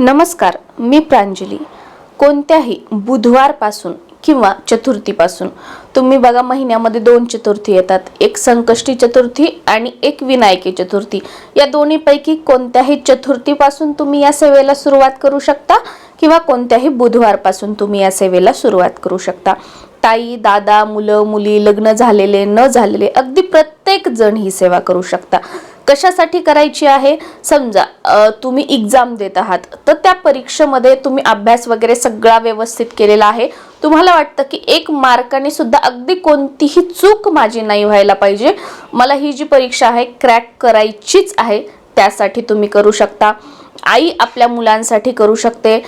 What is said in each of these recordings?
नमस्कार मी प्रांजली. कोणत्याही बुधवारपासून किंवा चतुर्थीपासून तुम्ही बघा महिन्यामध्ये दोन चतुर्थी येतात. एक संकष्टी चतुर्थी आणि एक विनायकी चतुर्थी. या दोन्हीपैकी कोणत्याही चतुर्थीपासून तुम्ही या सेवेला सुरुवात करू शकता किंवा कोणत्याही बुधवारपासून तुम्ही या सेवेला सुरुवात करू शकता. ताई दादा मुलं मुली लग्न झालेले न झालेले अगदी प्रत्येक जण ही सेवा करू शकता. कशासाठी करायची आहे? समजा तुम्ही एक्झाम देत आहात तर त्या परीक्षेमध्ये तुम्ही अभ्यास वगैरे सगळा व्यवस्थित केलेला आहे. तुम्हाला वाटतं की एक मार्काने सुद्धा अगदी कोणतीही चूक माझी नाही व्हायला पाहिजे. मला ही जी परीक्षा आहे क्रॅक करायचीच आहे त्यासाठी तुम्ही करू शकता. आई आपल्या मुलांसाठी करू शकते.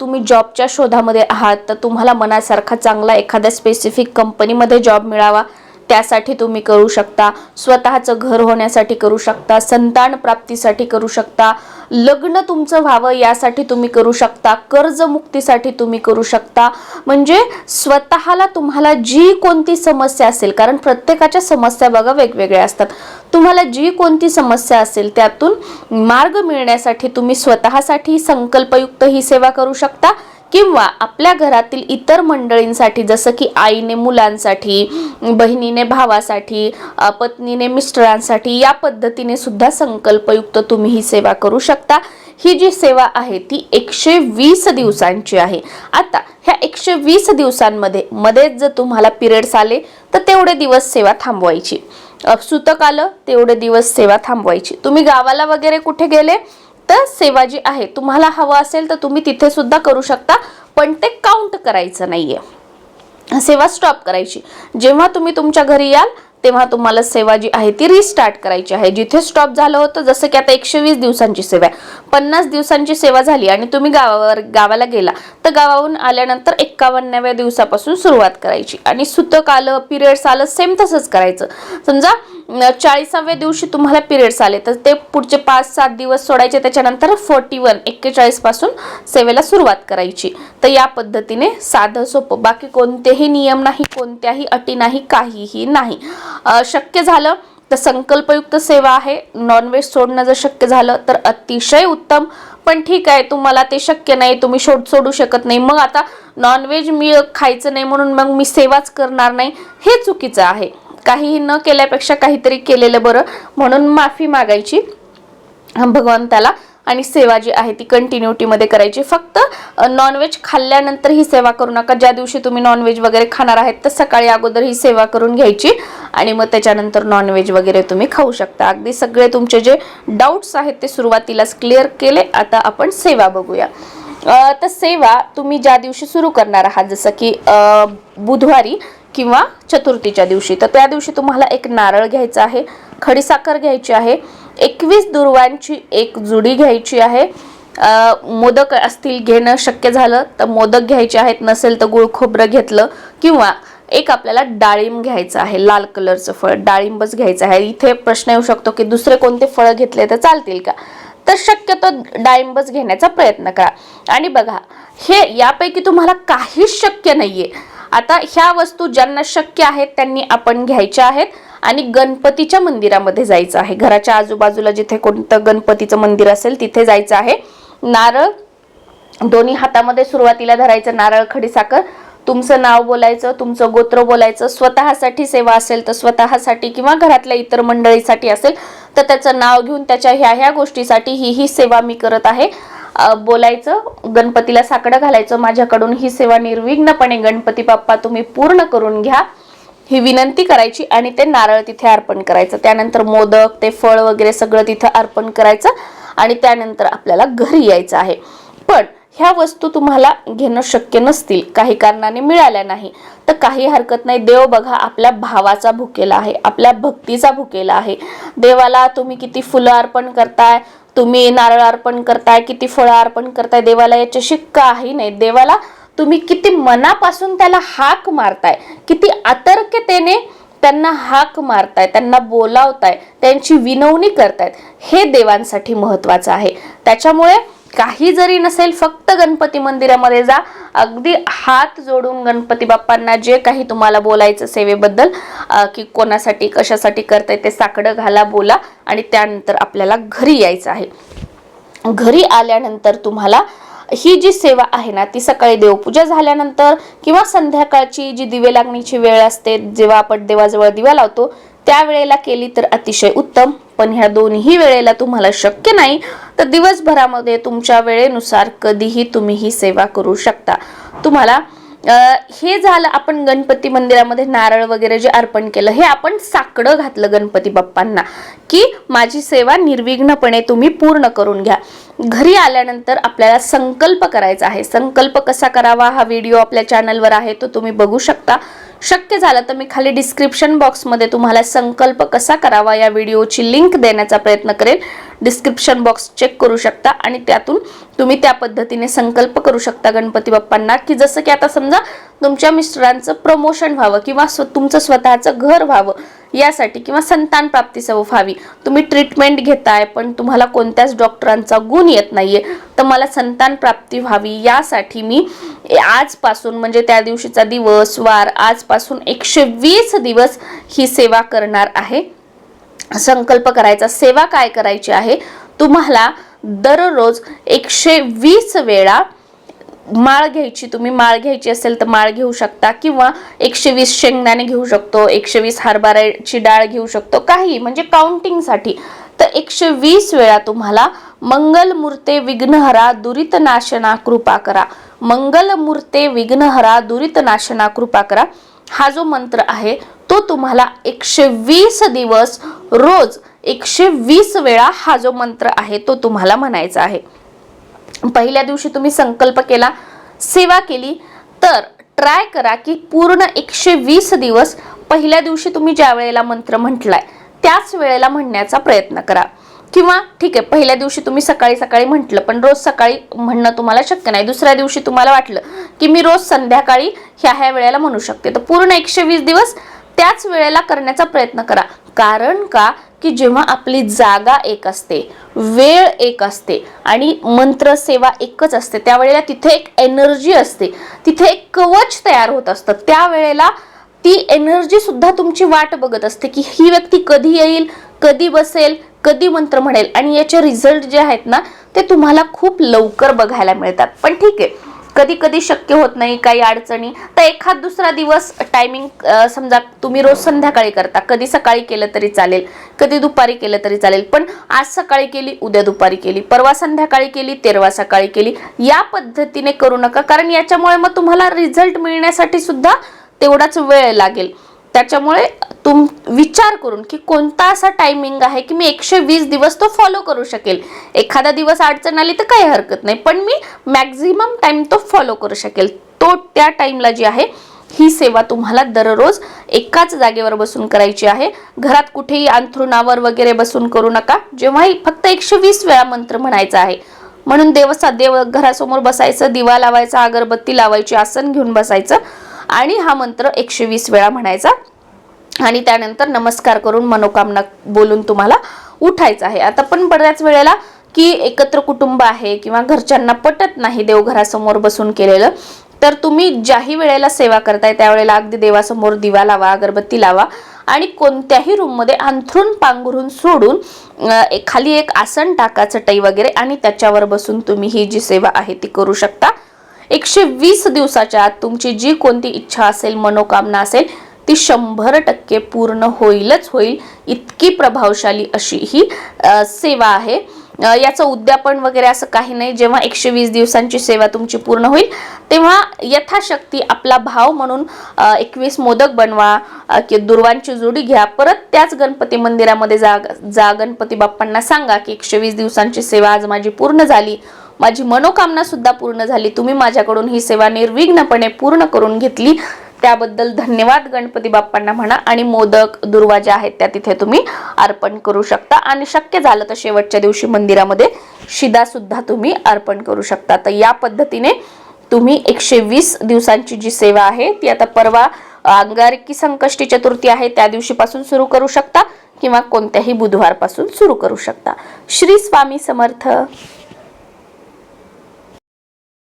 तुम्ही जॉबच्या शोधामध्ये आहात तर तुम्हाला मनासारखा चांगला एखाद्या स्पेसिफिक कंपनीमध्ये जॉब मिळावा. त्यासाठी तुम्ही करू शकता स्वतःचं घर होण्यासाठी करू शकता संतान प्राप्तीसाठी करू शकता लग्न तुमचं व्हावं यासाठी तुम्ही करू शकता कर्जमुक्तीसाठी तुम्ही करू शकता. म्हणजे स्वतःला तुम्हाला जी कोणती समस्या असेल कारण प्रत्येकाच्या समस्या बघा वेगवेगळ्या असतात. तुम्हाला जी कोणती समस्या असेल त्यातून मार्ग मिळण्यासाठी तुम्ही स्वतःसाठी संकल्पयुक्त ही सेवा करू शकता. किंवा आपल्या घरातील इतर मंडळींसाठी जसं की आईने मुलांसाठी बहिणीने भावासाठी पत्नीने मिस्टरांसाठी या पद्धतीने सुद्धा संकल्पयुक्त तुम्ही ही सेवा करू शकता. ही जी सेवा आहे ती एकशे वीस दिवसांची आहे. आता ह्या एकशे वीस दिवसांमध्ये मध्येच जर तुम्हाला पिरियड्स आले तर तेवढे दिवस सेवा थांबवायची. सुतक आलं तेवढे दिवस सेवा थांबवायची. तुम्ही गावाला वगैरे कुठे गेले? तर सेवा जी आहे तुम्हाला हवं असेल तर तुम्ही तिथे सुद्धा करू शकता पण ते काउंट करायचं नाहीये. सेवा स्टॉप करायची. जेव्हा तुम्ही तुमच्या घरी याल तेव्हा तुम्हाला सेवा जी आहे ती रिस्टार्ट करायची आहे. जिथे स्टॉप झालं होतं जसं की आता एकशे वीस दिवसांची सेवा आहे. पन्नास दिवसांची सेवा झाली आणि तुम्ही गावावर गावाला गेला तर गावाहून आल्यानंतर एक्कावन्नाव्या दिवसापासून सुरुवात करायची. आणि सुतक आलं पिरियड्स आलं सेम तसंच करायचं. समजा चाळीसाव्या दिवशी तुम्हाला पिरियड्स आले. तर ते पुढचे पाच सात दिवस सोडायचे. त्याच्यानंतर फोर्टी वन एक्केचाळीसपासून सेवेला सुरुवात करायची. तर या पद्धतीने साधं सोपं. बाकी कोणतेही नियम नाही कोणत्याही अटी नाही काहीही नाही. शक्य झालं तर संकल्पयुक्त सेवा आहे. नॉनव्हेज सोडणं जर शक्य झालं तर अतिशय उत्तम. पण ठीक आहे तुम्हाला ते शक्य नाही. तुम्ही शोध सोडू शकत नाही. मग आता नॉनव्हेज मी खायचं नाही म्हणून मग मी सेवाच करणार नाही. हे चुकीचं आहे. काहीही न केल्यापेक्षा काहीतरी केलेलं बरं. म्हणून माफी मागायची. भगवंताला आणि सेवा जी आहे ती कंटिन्युटीमध्ये करायची. फक्त नॉनव्हेज खाल्ल्यानंतर ही सेवा करू नका. ज्या दिवशी तुम्ही नॉनव्हेज वगैरे खाणार आहेत तर सकाळी अगोदर ही सेवा करून घ्यायची. आणि मग त्याच्यानंतर नॉनव्हेज वगैरे तुम्ही खाऊ शकता. अगदी सगळे तुमचे जे डाऊट्स आहेत ते सुरुवातीलाच क्लिअर केले. आता आपण सेवा बघूया. तर सेवा तुम्ही ज्या दिवशी सुरू करणार आहात जसं की बुधवारी किंवा चतुर्थीच्या दिवशी. तर त्या दिवशी तुम्हाला एक नारळ घ्यायचा आहे खडीसाखर घ्यायची आहे एकवीस दुर्वांची एक जुडी घ्यायची आहे. मोदक असतील घेणं शक्य झालं तर मोदक घ्यायचे आहेत नसेल तर गुळ खोबरं घेतलं किंवा एक आपल्याला डाळिंब घ्यायचं आहे लाल कलरचं फळ डाळिंबच घ्यायचं आहे. इथे प्रश्न येऊ शकतो की दुसरे कोणते फळं घेतले तर चालतील का? तर शक्यतो डाळिंबच घेण्याचा प्रयत्न करा. आणि बघा हे यापैकी तुम्हाला काहीच शक्य नाहीये. आता ह्या वस्तू ज्यांना शक्य आहेत त्यांनी आपण घ्यायच्या आहेत आणि गणपतीच्या मंदिरामध्ये जायचं आहे. घराच्या आजूबाजूला जिथे कोणतं गणपतीचं मंदिर असेल तिथे जायचं आहे. नारळ दोन्ही हातामध्ये सुरुवातीला धरायचं नारळ खडीसाखर तुमचं नाव बोलायचं तुमचं गोत्र बोलायचं स्वतःसाठी सेवा असेल तर स्वतःसाठी किंवा घरातल्या इतर मंडळीसाठी असेल तर त्याचं नाव घेऊन त्याच्या ह्या ह्या गोष्टीसाठी ही ही सेवा मी करत आहे. बोलायचं गणपतीला साकडं घालायचं माझ्याकडून ही सेवा निर्विघ्नपणे गणपती बाप्पा तुम्ही पूर्ण करून घ्या ही विनंती करायची आणि ते नारळ तिथे अर्पण करायचं. त्यानंतर मोदक ते फळ वगैरे सगळं तिथं अर्पण करायचं आणि त्यानंतर आपल्याला घरी यायचं आहे. पण ह्या वस्तू तुम्हाला घेणं शक्य नसतील काही कारणाने मिळाल्या नाही. तर काही हरकत नाही देव बघा आपल्या भावाचा भुकेला आहे आपल्या भक्तीचा भुकेला आहे. देवाला तुम्ही किती फुलं अर्पण करताय तुम्ही नारळ अर्पण करताय किती फळं अर्पण करताय देवाला याच्याशी काही नाही. देवाला तुम्ही किती मनापासून त्याला हाक मारताय किती आतर्कतेने त्यांना हाक मारताय त्यांना बोलावताय त्यांची विनवणी करतायत हे देवांसाठी महत्वाचं आहे. त्याच्यामुळे काही जरी नसेल फक्त गणपती मंदिरामध्ये जा. अगदी हात जोडून गणपती बाप्पांना जे काही तुम्हाला बोलायचं सेवेबद्दल की कोणासाठी कशासाठी करताय ते साकडं घाला बोला आणि त्यानंतर आपल्याला घरी यायचं आहे. घरी आल्यानंतर तुम्हाला ही जी सेवा आहे ना ती सकाळी देवपूजा झाल्यानंतर किंवा संध्याकाळची जी दिवे लागण्याची वेळ असते जेव्हा आपण देवाजवळ दिवा लावतो त्या वेळेला केली तर अतिशय उत्तम. पण ह्या दोन्ही वेळेला तुम्हाला शक्य नाही तर दिवसभरामध्ये तुमच्या वेळेनुसार कधीही तुम्ही ही सेवा करू शकता. तुम्हाला हे झालं आपण गणपती मंदिरामध्ये नारळ वगैरे जे अर्पण केलं हे आपण साकडं घातलं गणपती बाप्पांना की माझी सेवा निर्विघ्नपणे तुम्ही पूर्ण करून घ्या. घरी आल्यानंतर आपल्याला संकल्प करायचा आहे. संकल्प कसा करावा? हा व्हिडिओ आपल्या चॅनलवर आहे तो तुम्ही बघू शकता. शक्य झालं तर मी खाली डिस्क्रिप्शन बॉक्समध्ये तुम्हाला संकल्प कसा करावा या व्हिडिओची लिंक देण्याचा प्रयत्न करेल. डिस्क्रिप्शन बॉक्स चेक करू शकता आणि त्यातून तुम्ही त्या पद्धतीने संकल्प करू शकता गणपती बाप्पांना. की जसं की आता समजा तुमच्या मिस्टरांचं प्रमोशन व्हावं किंवा स्व तुमचं स्वतःचं घर व्हावं यासाठी किंवा संतान प्राप्ती सव व्हावी. तुम्ही ट्रीटमेंट घेताय पण तुम्हाला कोणत्याच डॉक्टरांचा गुण येत नाहीये. तर मला संतान प्राप्ती व्हावी यासाठी मी आजपासून म्हणजे त्या दिवशीचा दिवस वार आजपासून एकशे वीस दिवस ही सेवा करणार आहे. संकल्प करायचा सेवा काय करायची आहे? तुम्हाला दररोज एकशे वीस वेळा माळ घ्यायची तुम्ही माळ घ्यायची असेल तर माळ घेऊ शकता किंवा एकशे वीस शेंगदाणे घेऊ शकतो एकशे वीस हरभऱ्याची डाळ घेऊ शकतो काही म्हणजे काउंटिंगसाठी. तर एकशे वीस वेळा तुम्हाला मंगलमूर्ते विघ्नहरा दुरित नाशना कृपा करा. मंगलमूर्ते विघ्नहरा दुरित नाशना कृपा करा. हा जो मंत्र आहे तो तुम्हाला एकशे वीस दिवस रोज एकशे वीस वेळा हा जो मंत्र आहे तो तुम्हाला म्हणायचा आहे. पहिल्या दिवशी तुम्ही संकल्प केला सेवा केली तर ट्राय करा की पूर्ण एकशे वीस दिवस पहिल्या दिवशी तुम्ही ज्या वेळेला मंत्र म्हटलाय त्याच वेळेला म्हणण्याचा प्रयत्न करा. किंवा ठीक आहे पहिल्या दिवशी तुम्ही सकाळी सकाळी म्हटलं पण रोज सकाळी म्हणणं तुम्हाला शक्य नाही. दुसऱ्या दिवशी तुम्हाला वाटलं की मी रोज संध्याकाळी ह्या ह्या वेळेला म्हणू शकते. तर पूर्ण एकशे वीस दिवस त्याच वेळेला करण्याचा प्रयत्न करा. कारण का? की जेव्हा आपली जागा एक असते वेळ एक असते आणि मंत्र सेवा एकच असते त्यावेळेला तिथे एक एनर्जी असते तिथे एक कवच तयार होत असतं. त्यावेळेला ती एनर्जी सुद्धा तुमची वाट बघत असते की ही व्यक्ती कधी येईल कधी बसेल कधी मंत्र म्हणेल आणि याचे रिझल्ट जे आहेत ना ते तुम्हाला खूप लवकर बघायला मिळतात. पण ठीक आहे कधी कधी शक्य होत नाही काही अडचणी. तर एखाद दुसरा दिवस टायमिंग समजा तुम्ही रोज संध्याकाळी करता कधी सकाळी केलं तरी चालेल कधी दुपारी केलं तरी चालेल पण आज सकाळी केली उद्या दुपारी केली परवा संध्याकाळी केली तेरवा सकाळी केली या पद्धतीने करू नका कारण याच्यामुळे मग तुम्हाला रिझल्ट मिळण्यासाठी सुद्धा तेवढाच वेळ लागेल. त्याच्यामुळे तुम विचार करून की कोणता असा टायमिंग आहे की मी एकशे वीस दिवस तो फॉलो करू शकेल. एखादा दिवस अडचण आली तर काही हरकत नाही पण मी मॅक्झिमम टाईम तो फॉलो करू शकेल. तो त्या टाईमला जी आहे ही सेवा तुम्हाला दररोज एकाच जागेवर बसून करायची आहे. घरात कुठेही अंथरुणावर वगैरे बसून करू नका. जेव्हाही फक्त एकशे वीस वेळा मंत्र म्हणायचा आहे. म्हणून देवसा देव घरासमोर बसायचं दिवा लावायचा अगरबत्ती लावायची आसन घेऊन बसायचं. आणि हा मंत्र एकशे वीस वेळा म्हणायचा. आणि त्यानंतर नमस्कार करून मनोकामना बोलून तुम्हाला उठायचं आहे. आता पण बऱ्याच वेळेला की एकत्र कुटुंब आहे किंवा घरच्यांना पटत नाही देवघरासमोर बसून केलेलं तर तुम्ही ज्याही वेळेला सेवा करताय त्यावेळेला अगदी देवासमोर दिवा लावा अगरबत्ती लावा आणि कोणत्याही रूममध्ये अंथरून पांघरून सोडून एक- खाली एक आसन टाका चटई वगैरे आणि त्याच्यावर बसून तुम्ही ही जी सेवा आहे ती करू शकता. एकशे वीस दिवसाच्या आत तुमची जी कोणती इच्छा असेल मनोकामना असेल ती शंभर टक्के पूर्ण होईलच होईल. इतकी प्रभावशाली अशी ही सेवा आहे. याचं उद्यापन वगैरे असं काही नाही. जेव्हा एकशे वीस दिवसांची सेवा तुमची पूर्ण होईल तेव्हा यथाशक्ती आपला भाव म्हणून एकवीस मोदक बनवा की दुर्वांची जोडी घ्या. परत त्याच गणपती मंदिरामध्ये जा जा गणपती बाप्पांना सांगा की एकशे वीस दिवसांची सेवा आज माझी पूर्ण झाली. माझी मनोकामना सुद्धा पूर्ण झाली. तुम्ही माझ्याकडून ही सेवा निर्विघ्नपणे पूर्ण करून घेतली. त्याबद्दल धन्यवाद गणपती बाप्पांना म्हणा आणि मोदक दुर्वा ज्या आहेत त्या तिथे तुम्ही अर्पण करू शकता. आणि शक्य झालं तर शेवटच्या दिवशी मंदिरामध्ये शिदा सुद्धा तुम्ही अर्पण करू शकता. तर या पद्धतीने तुम्ही एकशे वीस दिवसांची जी सेवा आहे ती आता परवा अंगारकी संकष्टी चतुर्थी आहे त्या दिवशीपासून सुरू करू शकता किंवा कोणत्याही बुधवारपासून सुरू करू शकता. श्री स्वामी समर्थ.